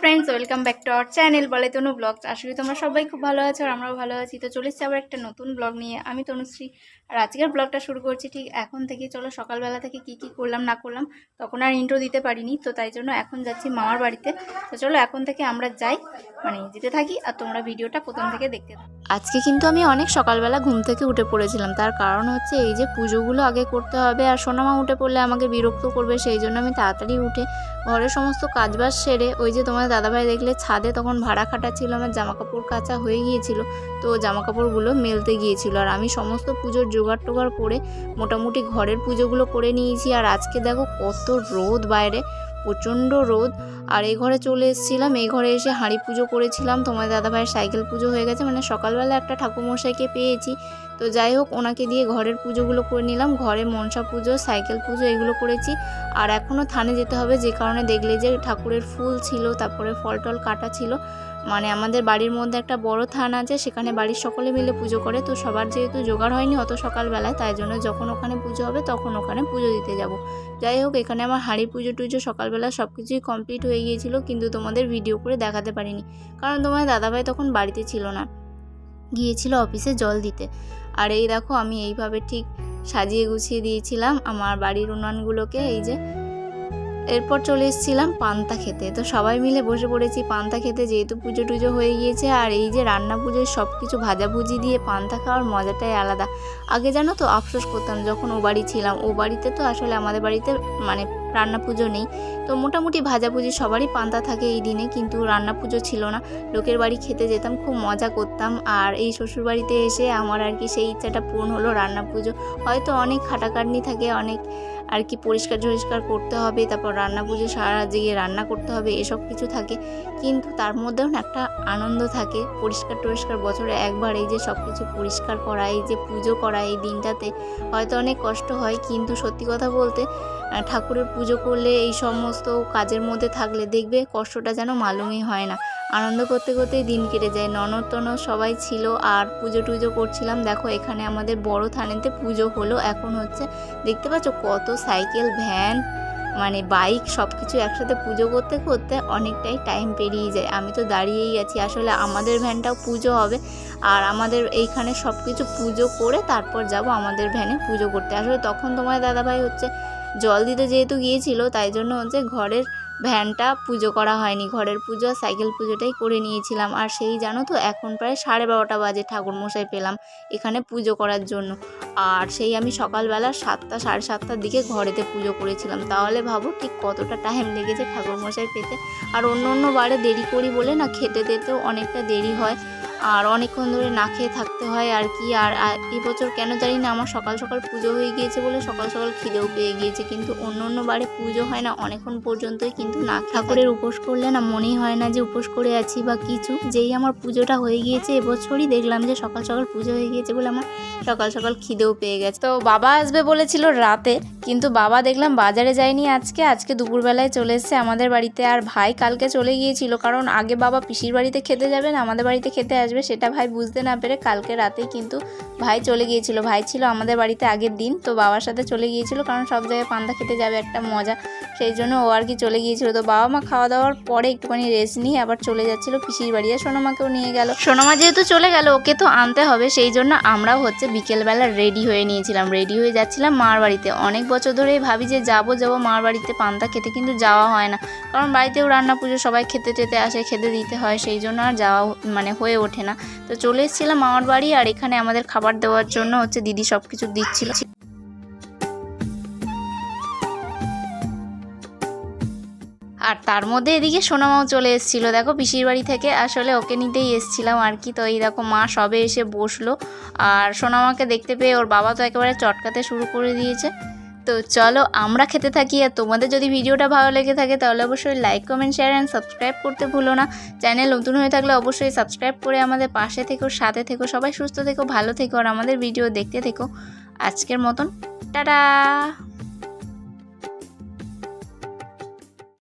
Friends welcome back to our channel বলে Tanu blog আসলে তোমরা সবাই খুব ভালো আছো আর আমরাও ভালো আছি। তো চলে এসেছি আবার একটা নতুন ব্লগ নিয়ে। আমি তনুশ্রী আর আজকের ব্লগটা শুরু করছি ঠিক এখন থেকে। চলো সকালবেলা থেকে কি কি করলাম, না করলাম, তখন আর ইন্ট্রো দিতে পারিনি। তো তাই জন্য এখন যাচ্ছি মামার বাড়িতে। তো চলো এখন থেকে আমরা যাই মানে যেতে থাকি আর তোমরা ভিডিওটা প্রথম থেকে দেখতে থাকো। আজকে কিন্তু আমি অনেক সকালবেলা ঘুম থেকে উঠে পড়েছিলাম। তার কারণ হচ্ছে এই যে পুজোগুলো আগে করতে হবে আর সোনামা উঠে পড়লে আমাকে বিরক্ত করবে, সেই জন্য আমি তাড়াতাড়ি উঠে ঘরের সমস্ত কাজবাজ সেরে ওই যে তোমার দাদাভাই দেখলে ছাদে তখন ভাড়া খাটা ছিল, আমার জামা কাপড় কাচা হয়ে গিয়েছিল, তো জামা কাপড়গুলো মেলতে গিয়েছিল। আর আমি সমস্ত পুজোর জোগাড় টোগাড় করে মোটামুটি ঘরের পুজোগুলো করে নিয়েছি। আর আজকে দেখো কত রোদ বাইরে প্রচণ্ড রোদ। আর এই ঘরে চলে এসেছিলাম। এই ঘরে এসে হাঁড়ি পুজো করেছিলাম। তোমার দাদাভাইয়ের সাইকেল পুজো হয়ে গেছে। মানে সকালবেলা একটা ঠাকুরমশাইকে পেয়েছি। তো যাই হোক, ওনাকে দিয়ে ঘরের পুজোগুলো করে নিলাম। ঘরে মনসা পুজো, সাইকেল পুজো এগুলো করেছি। আর এখনও থানে যেতে হবে, যে কারণে দেখলে যে ঠাকুরের ফুল ছিল, তারপরে ফল টল কাটা ছিল। মানে আমাদের বাড়ির মধ্যে একটা বড় থান আছে, সেখানে বাড়ির সকলে মিলে পুজো করে। তো সবার যেহেতু জোগাড় হয়নি অত সকালবেলায়, তাই জন্য যখন ওখানে পুজো হবে, তখন ওখানে পুজো দিতে যাব। যাই হোক, এখানে আমার হাঁড়ি পুজো টুজো সকালবেলা সব কিছুই কমপ্লিট হয়ে গিয়েছিল, কিন্তু তোমাদের ভিডিও করে দেখাতে পারিনি। কারণ তোমার দাদাভাই তখন বাড়িতে ছিল না। গিয়েছিল অফিসে জল দিতে। আর এই দেখো, আমি এইভাবে ঠিক সাজিয়ে গুছিয়ে দিয়েছিলাম আমার বাড়ির উন্নয়নগুলোকে এই যে। এরপর চলে এসেছিলাম পান্তা খেতে। তো সবাই মিলে বসে পড়েছি পান্তা খেতে, যেহেতু পুজো টুজো হয়ে গিয়েছে। আর এই যে রান্না পুজোয় সব কিছু ভাজাভুজি দিয়ে পান্তা খাওয়ার মজাটাই আলাদা। আগে জানো তো, আফসোস করতাম যখন ও বাড়ি ছিলাম। ও বাড়িতে তো আসলে আমাদের বাড়িতে মানে রান্না পুজো নেই। তো মোটামুটি ভাজাভুজি সবারই পান্তা থাকে এই দিনে, কিন্তু রান্না পুজো ছিল না। লোকের বাড়ি খেতে যেতাম, খুব মজা করতাম। আর এই শ্বশুর বাড়িতে এসে আমার আর কি সেই ইচ্ছাটা পূরণ হলো রান্না পুজো। হয়তো অনেক খাটাখাটনি থাকে, অনেক আর কি পরিষ্কার টরিষ্কার করতে হবে, তারপর রান্না পুজো সারা জেগে রান্না করতে হবে, এসব কিছু থাকে। কিন্তু তার মধ্যেও না একটা আনন্দ থাকে, পরিষ্কার টরিষ্কার বছরে একবার এই যে সব কিছু পরিষ্কার করা, এই যে পুজো করা এই দিনটাতে, হয়তো অনেক কষ্ট হয়, কিন্তু সত্যি কথা বলতে ঠাকুরের পুজো করলে এই সমস্ত কাজের মধ্যে থাকলে দেখবে কষ্টটা যেন মালুমই হয় না। আনন্দ করতে করতেই দিন কেটে যায়। ননদ টনদ সবাই ছিল আর পুজো টুজো করছিলাম। দেখো, এখানে আমাদের বড় থানেতে পুজো হলো। এখন হচ্ছে, দেখতে পাচ্ছ কত সাইকেল, ভ্যান মানে বাইক সব কিছু একসাথে পুজো করতে করতে অনেকটাই টাইম পেরিয়ে যায়। আমি তো দাঁড়িয়েই আছি। আসলে আমাদের ভ্যানটাও পুজো হবে। আর আমাদের এইখানে সব কিছু পুজো করে তারপর যাব আমাদের ভ্যানে পুজো করতে। আসলে তখন তোমার দাদাভাই হচ্ছে জল দিতে যেহেতু গিয়েছিল তাই জন্য হচ্ছে ঘরের ভ্যানটা পুজো করা হয়নি। ঘরের পুজো সাইকেল পুজোটাই করে নিয়েছিলাম। আর সেই জানো তো, এখন প্রায় সাড়ে বারোটা বাজে ঠাকুর মশাই পেলাম এখানে পুজো করার জন্য। আর সেই আমি সকালবেলা সাতটা, সাড়ে সাতটার দিকে ঘরেতে পুজো করেছিলাম। তাহলে ভাবো ঠিক কতটা টাইম লেগেছে ঠাকুর মশাই পেতে। আর অন্য অন্য বারে দেরি করি বলে না, খেতে দিতেও অনেকটা দেরি হয়। আর অনেকক্ষণ ধরে না খেয়ে থাকতে হয় আর কি। আর আর এই বছর কেন জানি না আমার সকাল সকাল পুজো হয়ে গিয়েছে বলে সকাল সকাল খিদেও পেয়ে গিয়েছে। কিন্তু অন্য অন্য বারে পুজো হয় না, অনেকক্ষণ পর্যন্তই কিন্তু না ঠাকুরের উপোস করলে না মনেই হয় না যে উপোস করে আছি বা কিছু। যেই আমার পুজোটা হয়ে গিয়েছে, এবছরই দেখলাম যে সকাল সকাল পুজো হয়ে গিয়েছে বলে আমার সকাল সকাল খিদেও পেয়ে গেছে। তো বাবা আসবে বলেছিল রাতে, কিন্তু বাবা দেখলাম বাজারে যায়নি আজকে। আজকে দুপুরবেলায় চলে এসেছে আমাদের বাড়িতে। আর ভাই কালকে চলে গিয়েছিল, কারণ আগে বাবা পিসির বাড়িতে খেতে যাবেন আমাদের বাড়িতে খেতে আসবে সেটা ভাই বুঝতে না পেরে কালকে রাতেই কিন্তু ভাই চলে গিয়েছিল। ভাই ছিল আমাদের বাড়িতে আগের দিন, তো বাবার সাথে চলে গিয়েছিল, কারণ সব জায়গায় পান্তা খেতে যাবে একটা মজা। সেই জন্য ও আর কি চলে গিয়েছিল। তো বাবা মা খাওয়া দাওয়ার পরে একটুখানি রেস্ট নিয়ে আবার চলে যাচ্ছিল পিসির বাড়ি আর সোনামাকেও নিয়ে গেল। সোনামা যেহেতু চলে গেল, ওকে তো আনতে হবে, সেই জন্য আমরাও হচ্ছে বিকেলবেলা রেডি হয়ে নিয়েছিলাম। রেডি হয়ে যাচ্ছিলাম মার বাড়িতে। অনেক বছর ধরেই ভাবি যে যাব যাব মার বাড়িতে পান্তা খেতে, কিন্তু যাওয়া হয় না। কারণ বাড়িতেও রান্না পুজো, সবাই খেতে টেতে আসে, খেতে দিতে হয়, সেই জন্য আর যাওয়া মানে হয়ে ওঠে না। তো চলে এসেছিলাম মামার বাড়ি আর এখানে আমাদের খাবার দেওয়ার জন্য হচ্ছে দিদি সব কিছু দিচ্ছিল। আর তার মধ্যে এদিকে সোনামাও চলে এসেছিল। দেখো পিসির বাড়ি থেকে আসলে ওকে নিতেই এসেছিলাম আর কি। তো এই দেখো মা সবে এসে বসল। আর সোনামাকে দেখতে পেয়ে ওর বাবা তো একেবারে চটকাতে শুরু করে দিয়েছে। তো চলো আমরা খেতে থাকি। আর তোমাদের যদি ভিডিওটা ভালো লেগে থাকে তাহলে অবশ্যই like comment share and subscribe করতে ভুলো না। চ্যানেল নতুন হয়ে থাকলে অবশ্যই সাবস্ক্রাইব করে আমাদের পাশে থেকো, সাথে থেকো, সবাই সুস্থ থেকো, ভালো থেকো, আর আমাদের ভিডিও দেখতে থেকো। আজকের মতন, টাটা!